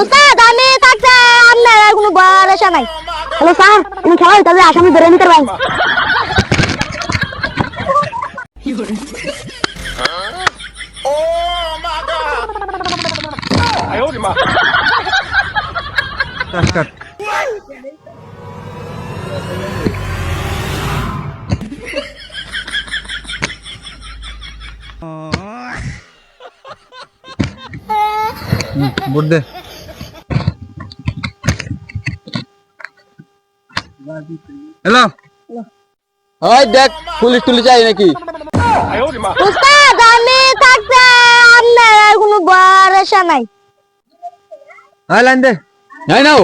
উস্তাদ আমি থাকতে আপনার আর কোনো ভরসা নাই। হ্যালো স্যার তুমি খেলা হইতে আসামি ধরে নিতে পারবেন কাট হ্যালো। ওই দেখ পুলিশ টুলিশ যাই নাকি? উস্তাদ আমি থাকতে আপনার কোনো ভরসা নাই। হাই লাইন দে। নাই নাও।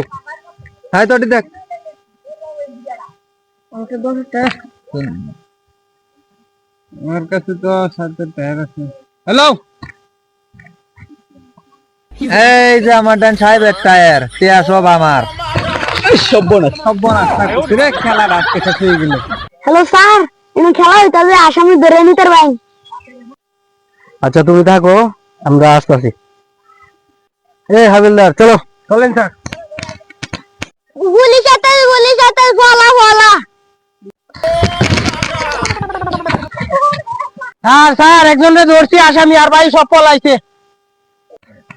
হাই তোটি দেখ। আমার কাছে তো সাথে টায়ার আছে। হ্যালো। এই যে আমার ডান সাহেবের টায়ার টিয়া সব আমার। সব্যনাশ সব্বনাশ থাকছে রে খেলা আজকে শেষ হয়ে গেল। হ্যালো স্যার তুমি খেলা হইতে আসামি ধরে নিতে পারবেন আচ্ছা তুমি থাকো আমরা আসতেছি। এই হাবিলদার চলো। চলেন স্যার। গুলি গুলি সাথে ফলা ফলা। স্যার স্যার একজনের ধরছি আসামি আর ভাই সব পলাইছে।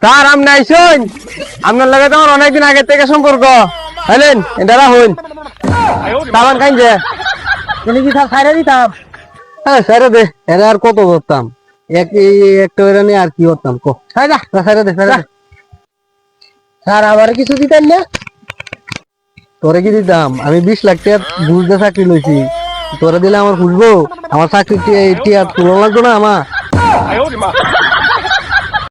স্যার আপনি আইসুন? আপনার লাগে তো আমার অনেকদিন আগে থেকে সম্পর্ক। হলেন এটা হইন সাবান খাইন যে তুমি কি স্যার সাইরে দিতাম হ্যাঁ সাইরে দে এরা আর কত ধরতাম এক একটা এরা নিয়ে আর কি করতাম কো সাইরা সাইরে দে সাইরে দে স্যার আবার কিছু দিতেন না তোরে কি দিতাম আমি বিশ লাখ টাকা বুঝতে চাকরি লইছি তোরে দিলে আমার খুঁজবো আমার চাকরি টিয়া তুলন লাগতো না আমার